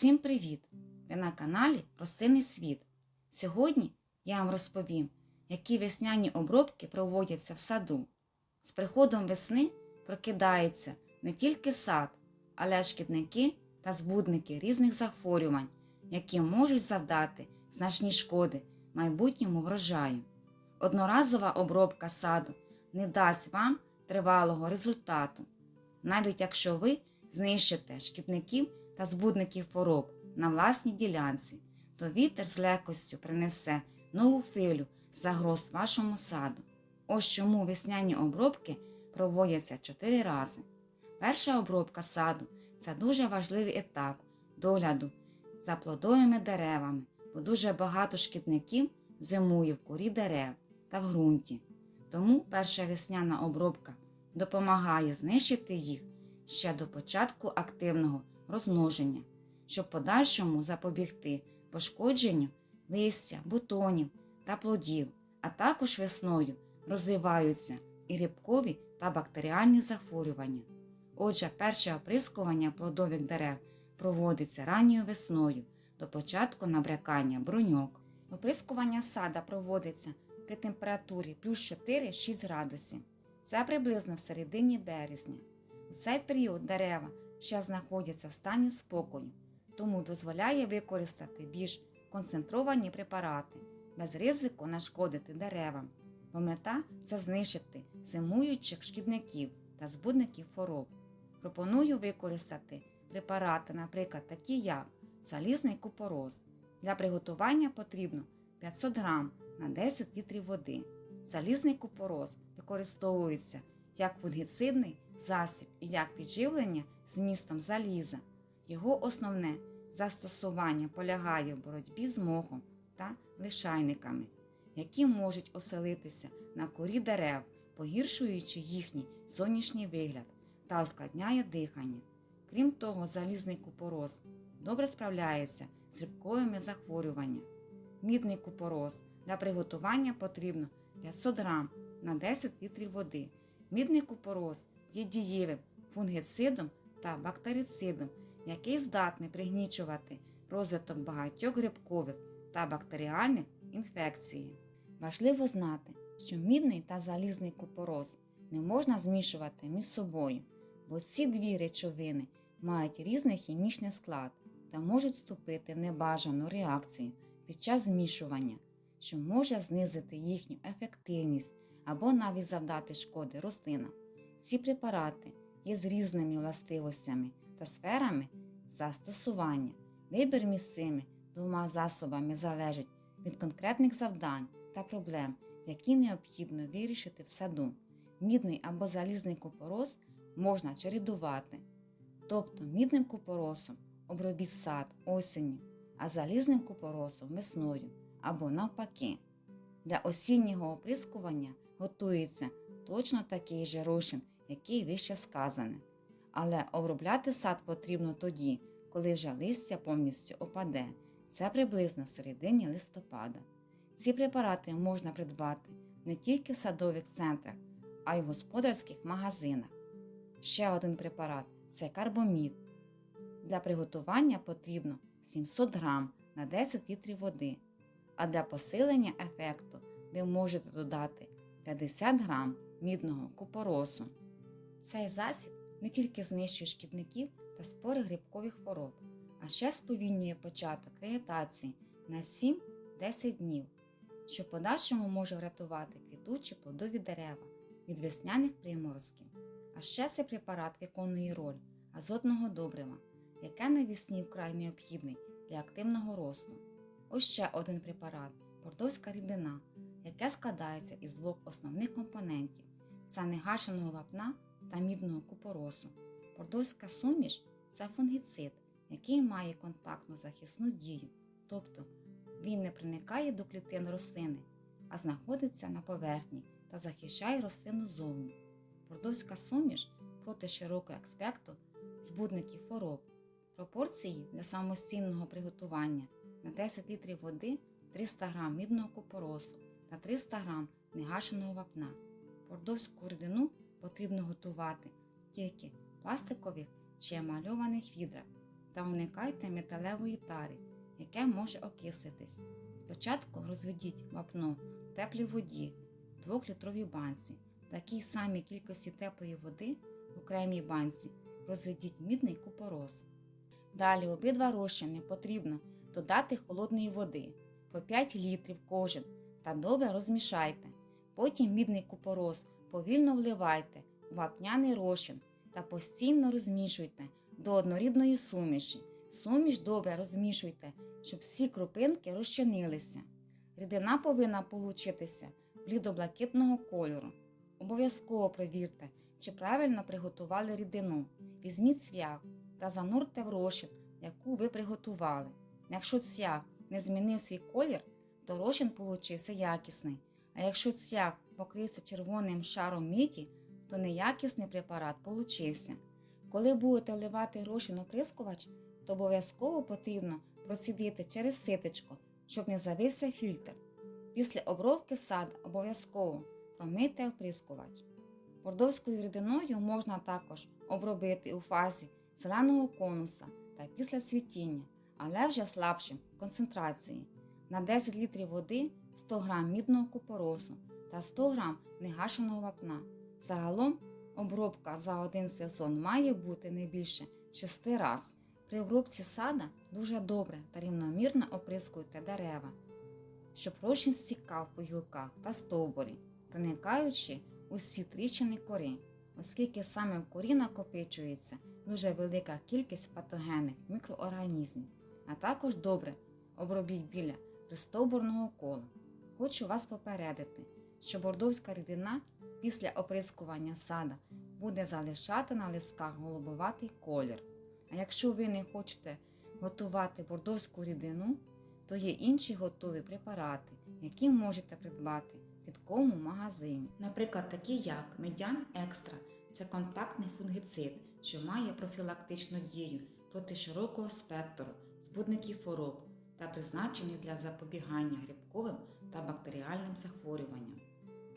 Всім привіт! Ви на каналі Росинний світ. Сьогодні я вам розповім, які весняні обробки проводяться в саду. З приходом весни прокидається не тільки сад, але й шкідники та збудники різних захворювань, які можуть завдати значні шкоди майбутньому врожаю. Одноразова обробка саду не дасть вам тривалого результату, навіть якщо ви знищите шкідників та збудників хвороб на власній ділянці, то вітер з легкостю принесе нову хвилю загроз вашому саду. Ось чому весняні обробки проводяться 4 рази. Перша обробка саду це дуже важливий етап догляду за плодовими деревами, бо дуже багато шкідників зимує в корі дерев та в ґрунті. Тому перша весняна обробка допомагає знищити їх ще до початку активного розмноження, щоб подальшому запобігти пошкодженню листя, бутонів та плодів, а також весною розвиваються і рибкові та бактеріальні захворювання. Отже, перше оприскування плодових дерев проводиться ранньою весною до початку набрякання бруньок. Оприскування сада проводиться при температурі плюс 4-6 градусів. Це приблизно в середині березня. У цей період дерева ще знаходяться в стані спокою, тому дозволяє використати більш концентровані препарати без ризику нашкодити деревам, бо мета це знищити зимуючих шкідників та збудників хвороб. Пропоную використати препарати, наприклад, такі як залізний купороз. Для приготування потрібно 500 грам на 10 літрів води. Залізний купороз використовується як фунгіцидний засіб і як підживлення з містом заліза. Його основне застосування полягає в боротьбі з мохом та лишайниками, які можуть оселитися на корі дерев, погіршуючи їхній зовнішній вигляд та ускладняє дихання. Крім того, залізний купороз добре справляється з рибковими захворюваннями. Мідний купороз для приготування потрібно 500 грам на 10 літрів води. Мідний купороз є дієвим фунгицидом та бактерицидом, який здатний пригнічувати розвиток багатьох грибкових та бактеріальних інфекцій. Важливо знати, що мідний та залізний купороз не можна змішувати між собою, бо ці дві речовини мають різний хімічний склад та можуть вступити в небажану реакцію під час змішування, що може знизити їхню ефективність або навіть завдати шкоди рослинам. Ці препарати є з різними властивостями та сферами застосування. Вибір між цими двома засобами залежить від конкретних завдань та проблем, які необхідно вирішити в саду. Мідний або залізний купороз можна чередувати, тобто мідним купоросом обробіть сад осінню, а залізним купоросом весною або навпаки. Для осіннього оприскування готується точно такий же розчин, який вище сказане. Але обробляти сад потрібно тоді, коли вже листя повністю опаде. Це приблизно в середині листопада. Ці препарати можна придбати не тільки в садових центрах, а й в господарських магазинах. Ще один препарат це карбомід. Для приготування потрібно 700 грам на 10 літрів води, а для посилення ефекту ви можете додати 50 грам мідного купоросу. Цей засіб не тільки знищує шкідників та спори грибкових хвороб, а ще сповільнює початок вегетації на 7-10 днів, що подальшому може врятувати квітучі плодові дерева від весняних приморозків. А ще цей препарат виконує роль азотного добрива, яке навісні вкрай необхідний для активного росту. Ось ще один препарат бордовська рідина, яке складається із двох основних компонентів це негашеного вапна та мідного купоросу. Бордовська суміш це фунгіцид, який має контактну захисну дію, тобто він не проникає до клітин рослини, а знаходиться на поверхні та захищає рослину зовні. Бордовська суміш проти широкого експекту збудників хвороб. Пропорції для самостійного приготування на 10 літрів води 300 г мідного купоросу та 300 г негашеного вапна. Бордовську рідину потрібно готувати тільки пластикових чи емальованих відрах. та уникайте металевої тари, яке може окислитись. Спочатку розведіть вапно в теплій воді в 2-літровій банці. Такій самій кількості теплої води в окремій банці розведіть мідний купорос. Далі обидва розчини потрібно додати холодної води по 5 літрів кожен та добре розмішайте. Потім мідний купорос повільно вливайте у вапняний розчин та постійно розмішуйте до однорідної суміші. Суміш добре розмішуйте, щоб всі крупинки розчинилися. Рідина повинна получитися блідо-блакитного кольору. Обов'язково провірте, чи правильно приготували рідину. Візьміть цвях та занурте в розчин, яку ви приготували. Якщо цвях не змінив свій колір, то розчин получився якісний. А якщо цвях покрився червоним шаром міті, то неякісний препарат получився. Коли будете вливати розчин оприскувач, то обов'язково потрібно процідити через ситечко, щоб не завився фільтр. Після обробки сад обов'язково промийте оприскувач. Бордовською рідиною можна також обробити у фазі зеленого конуса та після цвітіння, але вже слабшим концентрації. На 10 літрів води 100 г мідного купоросу та 100 г негашеного вапна. Загалом обробка за один сезон має бути не більше 6 разів. При обробці сада дуже добре та рівномірно оприскуйте дерева, щоб розчин стікав по гілках та стовбурі, проникаючи у всі тріщини кори, оскільки саме в корі накопичується дуже велика кількість патогенних мікроорганізмів, а також добре обробіть біля пристовбурного кола. Хочу вас попередити, що бордовська рідина після оприскування сада буде залишати на листках голубоватий колір. А якщо ви не хочете готувати бордовську рідину, то є інші готові препарати, які можете придбати в підкому магазині. Наприклад, такі як медян екстра це контактний фунгіцид, що має профілактичну дію проти широкого спектру збудників хвороб та призначений для запобігання грибковим та бактеріальним захворюванням.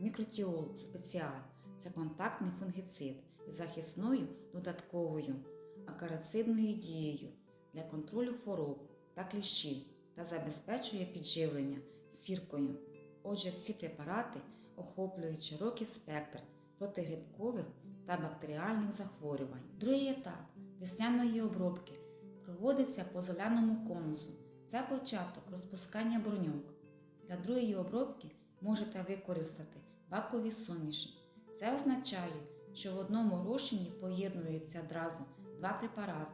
Мікротіол спеціаль це контактний фунгіцид із захисною додатковою акарицидною дією для контролю хвороб та кліщів та забезпечує підживлення сіркою. Отже, ці препарати охоплюють широкий спектр протигрибкових та бактеріальних захворювань. Другий етап весняної обробки проводиться по зеленому конусу. Це початок розпускання броньок. Для другої обробки можете використати бакові суміші. Це означає, що в одному розчині поєднуються одразу два препарати.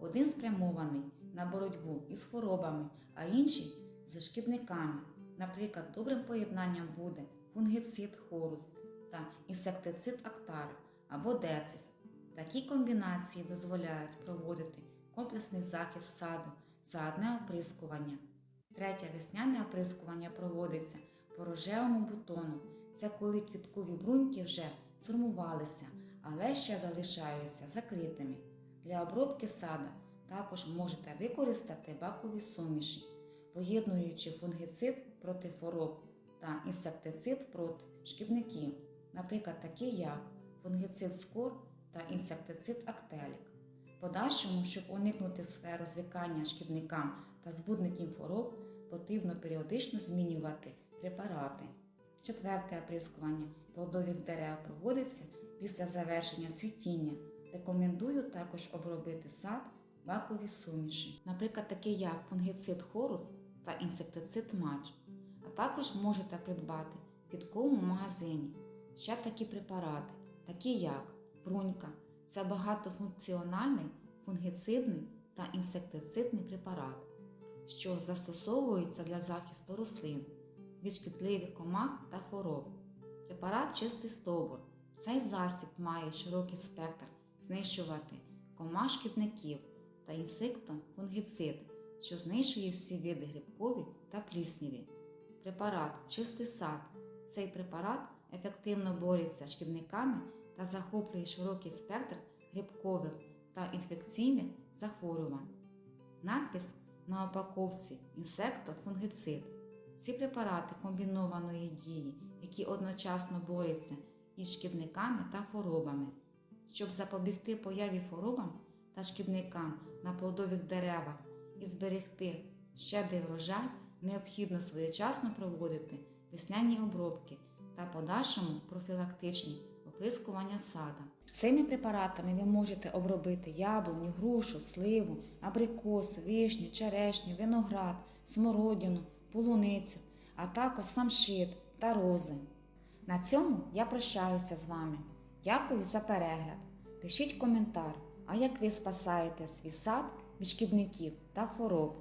Один спрямований на боротьбу із хворобами, а інший з шкідниками. Наприклад, добрим поєднанням буде фунгіцид хорус та інсектицид актара або децис. Такі комбінації дозволяють проводити комплексний захист саду за одне оприскування. Третє весняне оприскування проводиться по рожевому бутону. Це коли квіткові бруньки вже сформувалися, але ще залишаються закритими. Для обробки сада також можете використати бакові суміші, поєднуючи фунгіцид проти хвороб та інсектицид проти шкідників, наприклад, такі як фунгіцид скор та інсектицид актелік. Подальшому, щоб уникнути сферу звикання шкідникам та збудників хвороб, потрібно періодично змінювати препарати. Четверте оприскування плодових дерев проводиться після завершення цвітіння. Рекомендую також обробити сад бакові суміші, наприклад, такі як фунгіцид хорус та інсектицид мач. А також можете придбати в підковому магазині ще такі препарати, такі як брунька. Це багатофункціональний фунгіцидний та інсектицидний препарат, що застосовується для захисту рослин від шкідливих комах та хвороб. Препарат чистий стовбур. Цей засіб має широкий спектр знищувати комах шкідників та інсектофунгіцид, що знищує всі види грибкові та плісніві. Препарат чистий сад. Цей препарат ефективно бореться з шкідниками та захоплює широкий спектр грибкових та інфекційних захворювань. Надпис на упаковці інсектофунгіцид. Ці препарати комбінованої дії, які одночасно борються із шкідниками та хворобами. Щоб запобігти появі хворобам та шкідникам на плодових деревах і зберегти щедрий врожай, необхідно своєчасно проводити весняні обробки та подальшому профілактичні оприскування сада. Цими препаратами ви можете обробити яблуню, грушу, сливу, абрикосу, вишню, черешню, виноград, смородину, полуницю, а також самшит та рози. На цьому я прощаюся з вами. Дякую за перегляд. Пишіть коментар, а як ви спасаєте свій сад від шкідників та хвороб.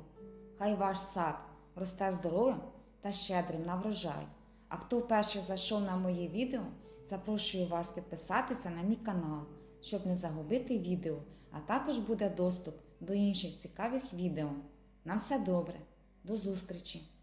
Хай ваш сад росте здоровим та щедрим на врожай. А хто вперше зайшов на моє відео, запрошую вас підписатися на мій канал, щоб не загубити відео, а також буде доступ до інших цікавих відео. На все добре, до зустрічі!